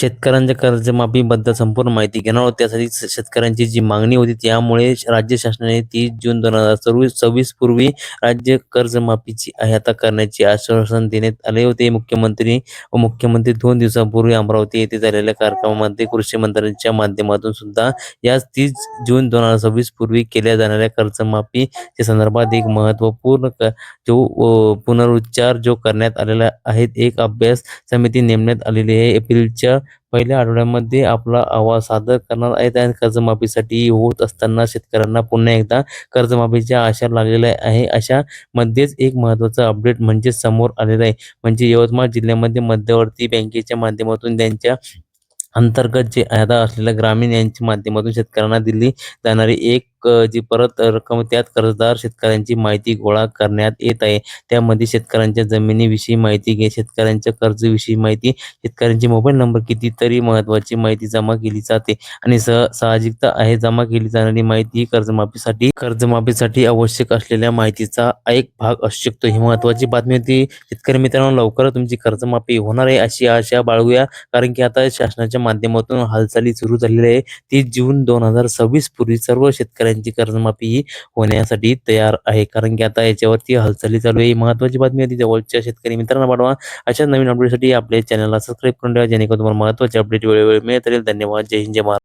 शेतकऱ्यांच्या कर्जमाफीबद्दल संपूर्ण माहिती घेणार होती त्यासाठी शेतकऱ्यांची जी मागणी होती त्यामुळे राज्य शासनाने तीस जून दोन हजार सव्वीस सव्वीस पूर्वी राज्य कर्जमाफीची अहता करण्याचे आश्वासन देण्यात आले होते. मुख्यमंत्री व मुख्यमंत्री दोन दिवसांपूर्वी अमरावती येथे झालेल्या कार्यक्रमामध्ये कृषी मंत्र्यांच्या माध्यमातून सुद्धा याच तीस जून दोन हजार सव्वीस पूर्वी केल्या जाणाऱ्या कर्जमाफीच्या संदर्भात एक महत्त्वपूर्ण जो पुनरुच्चार जो करण्यात आलेला आहे. एक अभ्यास समिती नेमण्यात आलेली आहे. एप्रिलच्या पहिल्या आठवड्यामध्ये आपला अहवाल सादर करणार आहेत आणि कर्जमाफीसाठी होत असताना शेतकऱ्यांना पुन्हा एकदा कर्जमाफीच्या आशा लागलेल्या आहे. अशा मध्येच एक महत्त्वाचं अपडेट म्हणजे समोर आलेलं आहे. म्हणजे यवतमाळ जिल्ह्यामध्ये मध्यवर्ती बँकेच्या माध्यमातून त्यांच्या अंतर्गत जे अहदा असलेल्या ग्रामीण यांच्या माध्यमातून शेतकऱ्यांना दिली जाणारी एक जी परत रक्कम त्यात कर्जदार शेतकऱ्यांची माहिती गोळा करण्यात येत आहे. त्यामध्ये शेतकऱ्यांच्या जमिनीविषयी माहिती घे शेतकऱ्यांच्या कर्जविषयी माहिती शेतकऱ्यांचे मोबाईल नंबर कितीतरी महत्वाची माहिती जमा केली जाते आणि सह साहजिकता आहे जमा केली जाणारी माहिती ही कर्जमाफीसाठी कर्जमाफीसाठी आवश्यक असलेल्या माहितीचा एक भाग असू शकतो. ही महत्वाची बातमी होती. शेतकरी मित्रांनो लवकरच तुमची कर्जमाफी होणार आहे अशी आशा बाळगूया कारण की आता शासनाच्या माध्यमातून हालचाली सुरू झालेली आहे. ती जून दोन हजार सव्वीस पूर्वी सर्व शेतकऱ्यांची कर्जमाफी ही होण्यासाठी तयार आहे. कारण की आता याच्यावरती हालचाली चालू आहे. महत्वाची बातमी होती. जवळच्या शेतकरी मित्रांना पाठवा. अशा नवीन अपडेटसाठी आपल्या चॅनलला सबस्क्राईब करून ठेवा. जेणेकरून तुम्हाला महत्त्वाचे अपडेट वेळोवेळी मिळत राहील धन्यवाद. जय हिंद. जय महाराज